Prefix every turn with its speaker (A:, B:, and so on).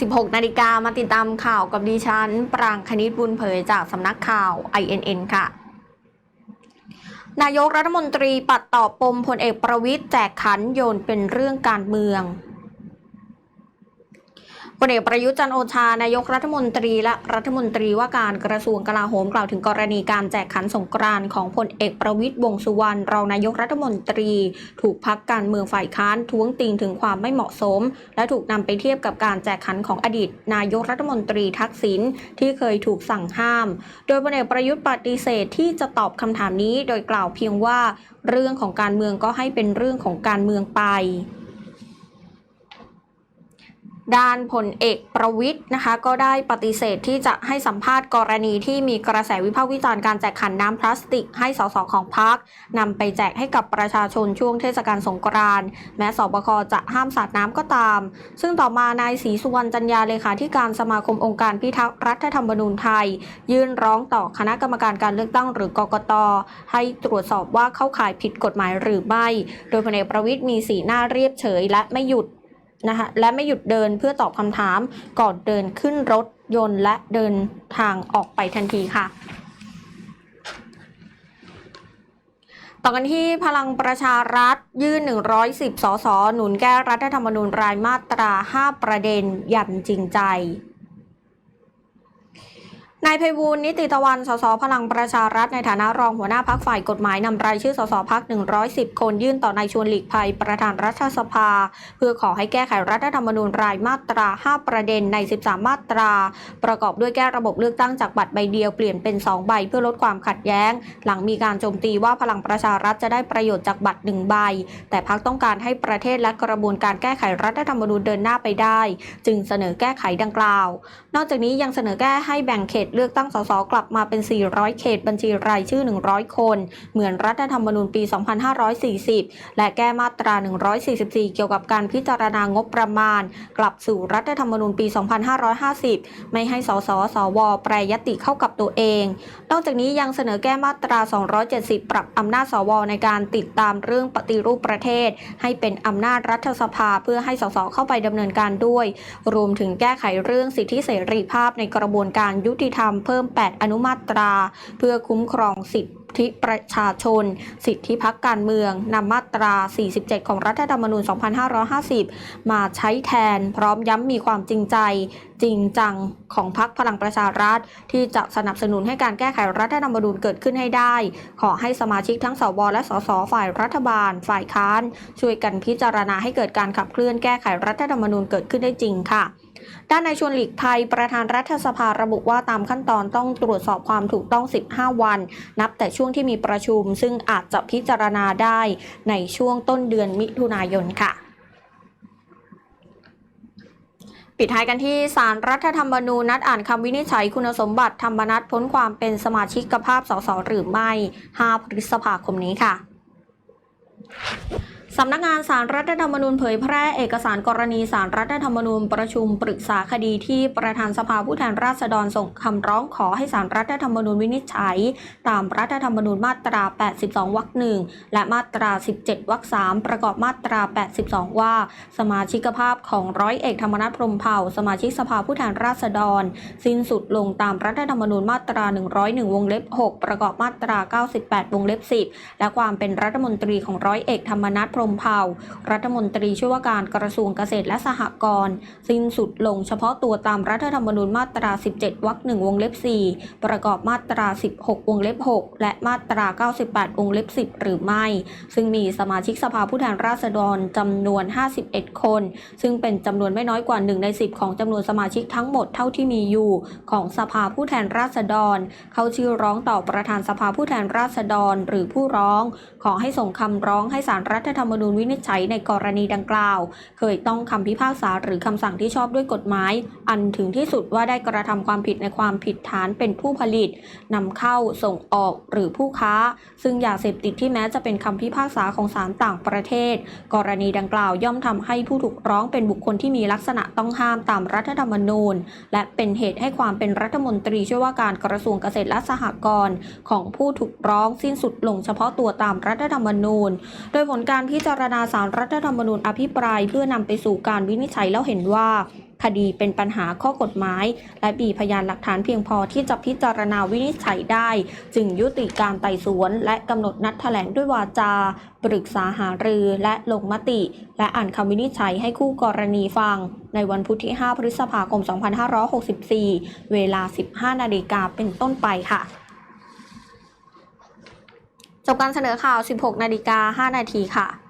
A: 16 นาฬิกามาติดตามข่าวกับดิฉัน ปรางคณิตบุญเผยจากสำนักข่าว INN ค่ะ นายกรัฐมนตรีปัดตอบปมพลเอกประวิทย์แจกขันโยนเป็นเรื่องการเมือง พลเอกประยุทธ์จันทร์โอชานายกรัฐมนตรีและรัฐมนตรีว่าการกระทรวงกลาโหมกล่าวถึงกรณีการแจกขันสงกรานของพลเอกประวิทย์วงสุวรรณรองนายกรัฐมนตรี ถูกพักการเมืองฝ่ายค้านท้วงติงถึงความไม่เหมาะสม และถูกนำไปเทียบกับการแจกขันของอดีต นายกรัฐมนตรีทักษิณที่เคยถูกสั่งห้าม โดยพลเอกประยุทธ์ปฏิเสธที่จะตอบคำถามนี้ โดยกล่าวเพียงว่า เรื่องของการเมืองก็ให้เป็นเรื่องของการเมืองไป ด้านพลเอกประวิทย์นะคะ ก็ได้ปฏิเสธที่จะให้สัมภาษณ์กรณีที่มีกระแสวิพากษ์วิจารณ์การแจกขันน้ำพลาสติกให้สสของพรรคนำไปแจกให้กับประชาชนช่วงเทศกาลสงกรานต์แม้สบคจะห้ามสาดน้ำก็ตาม ซึ่งต่อมานายศรีสุวรรณจันยาเลขาธิการสมาคมองค์การพิทักษ์รัฐธรรมนูญไทย ยื่นร้องต่อคณะกรรมการการเลือกตั้งหรือกกตให้ตรวจสอบว่าเข้าข่ายผิดกฎหมายหรือไม่ โดยพลเอกประวิทย์มีสีหน้าเรียบเฉยและไม่หยุด นะคะและไม่หยุดเดินเพื่อตอบคำถามก่อนเดินขึ้นรถยนต์และเดินทางออกไปทันทีค่ะ ต่อกันที่พลังประชารัฐยื่น 110 สส หนุนแก้รัฐธรรมนูญรายมาตรา 5 ประเด็นยันจริงใจ นายไพบูลนิติตะวัน สส พลังประชารัฐ ในฐานะรองหัวหน้าพักฝ่ายกฎหมายนำรายชื่อ สส พัก 110 คนยื่นต่อนายชวนหลีกภัย ประธานรัฐสภา เพื่อขอให้แก้ไขรัฐธรรมนูญรายมาตรา 5 ประเด็นใน 13 มาตรา ประกอบด้วยแก้ระบบเลือกตั้งจากบัตรใบเดียวเปลี่ยนเป็น 2 ใบ เพื่อลดความขัดแย้ง หลังมีการโจมตีว่าพลังประชารัฐจะได้ประโยชน์จากบัตร1ใบ แต่พักต้องการให้ประเทศและกระบวนการแก้ไขรัฐธรรมนูญเดินหน้าไปได้ จึงเสนอแก้ไขดังกล่าว นอกจากนี้ยังเสนอแก้ให้แบ่งเขตเลือกตั้งสสกลับมาเป็น 400 เขตบัญชีรายชื่อ 100 คน เหมือนรัฐธรรมนูญปี 2540 และแก้มาตรา 144 เกี่ยวกับการพิจารณางบประมาณ กลับสู่รัฐธรรมนูญปี 2550 ไม่ให้สสสว แปรยติเข้ากับตัวเอง นอกจากนี้ยังเสนอแก้มาตรา 270 ปรับอำนาจสว ในการติดตามเรื่องปฏิรูปประเทศ ให้เป็นอำนาจรัฐสภาเพื่อให้สสเข้าไปดำเนินการด้วย รวมถึงแก้ไขเรื่องสิทธิเสรีภาพในกระบวนการยุติธรรมรรมเพิ่ม 8 อนุมาตรา เพื่อคุ้มครองสิทธิประชาชน สิทธิพักการเมืองนำมาตรา 47 ของรัฐธรรมนูญ 2550 มาใช้แทน พร้อมย้ำมีความจริงใจ จริงจังของพรรคพลังประชารัฐ ที่จะสนับสนุนให้การแก้ไขรัฐธรรมนูญเกิดขึ้นให้ได้ ขอให้สมาชิกทั้งสวและสสฝ่ายรัฐบาล ฝ่ายค้าน ช่วยกันพิจารณาให้เกิดการขับเคลื่อนแก้ไขรัฐธรรมนูญเกิดขึ้นได้จริงค่ะด้านนายชวนหลีกภัยประธานรัฐสภาระบุว่าตามขั้นตอนต้องตรวจสอบความถูกต้อง 15 วัน นับแต่ช่วงที่มีประชุม ซึ่งอาจจะพิจารณาได้ในช่วงต้นเดือนมิถุนายนค่ะ ปิดท้ายกันที่สารรัฐธรรมนูญนัดอ่านคำวินิจฉัยคุณสมบัติธรรมนัตพ้นความเป็นสมาชิกภาพสสหรือไม่ 5 พฤษภาคมนี้ค่ะ สำนักงานสารรัฐธรรมนูญเผยแพร่เอกสารกรณีสารรัฐธรรมนูญประชุมปรึกษาคดีที่ประธานสภาผู้แทนราษฎรส่งคำร้องขอให้สารรัฐธรรมนูญวินิจฉัย ตามรัฐธรรมนูญมาตรา 82 วรรคหนึ่งและมาตรา 17 วรรคสามประกอบมาตรา 82 ว่า สมาชิกภาพของร้อยเอกธรรมนัฐพรมเผ่า สมาชิกสภาผู้แทนราษฎร สิ้นสุดลงตามรัฐธรรมนูญมาตรา 101 วงเล็บ 6 ประกอบมาตรา 98 วงเล็บ 10 และความเป็นรัฐมนตรีของร้อยเอกธรรมนัฐรมเผ่า รัฐมนตรีช่วยว่าการกระทรวงเกษตรและสหกรณ์สิ้นสุดลงเฉพาะตัวตามรัฐธรรมนูญมาตรา 17 วรรคหนึ่งวงเล็บ 4 ประกอบมาตรา 16 วงเล็บ 6 และมาตรา 98 วงเล็บ 10 หรือไม่ ซึ่งมีสมาชิกสภาผู้แทนราษฎรจำนวน 51 คน ซึ่งเป็นจำนวนไม่น้อยกว่า 1 ใน 10 ของจำนวนสมาชิกทั้งหมดเท่าที่มีอยู่ของสภาผู้แทนราษฎร เข้าชื่อร้องต่อประธานสภาผู้แทนราษฎร หรือผู้ร้อง ขอให้ส่งคำร้องให้สารรัฐธรรมมนูญวินิจฉัยในกรณีดังกล่าว เคยต้องคำพิพากษาหรือคำสั่งที่ชอบด้วยกฎหมาย อันถึงที่สุดว่าได้กระทำความผิดในความผิดฐานเป็นผู้ผลิตนำเข้าส่งออกหรือผู้ค้า ซึ่งยาเสพติดที่แม้จะเป็นคำพิพากษาของศาลต่างประเทศ กรณีดังกล่าวย่อมทำให้ผู้ถูกร้องเป็นบุคคลที่มีลักษณะต้องห้ามตามรัฐธรรมนูญ และเป็นเหตุให้ความเป็นรัฐมนตรีช่วยว่าการกระทรวงเกษตรและสหกรณ์ของผู้ถูกร้องสิ้นสุดลงเฉพาะตัวตามรัฐธรรมนูญ โดยผลการพิพิจารณาสารรัฐธรรมนูญอภิปราย เพื่อนำไปสู่การวินิจฉัยแล้วเห็นว่า คดีเป็นปัญหาข้อกฎหมาย และมีพยานหลักฐานเพียงพอที่จะพิจารณาวินิจฉัยได้ จึงยุติการไต่สวน และกำหนดนัดแถลงด้วยวาจา ปรึกษาหารือและลงมติ และอ่านคำวินิจฉัยให้คู่กรณีฟัง ในวันพุธที่ 5 พฤษภาคม 2564 เวลา 15 นาฬิกาเป็นต้นไปค่ะจบการเสนอข่าว 16 นาฬิกา 5 นาทีค่ะ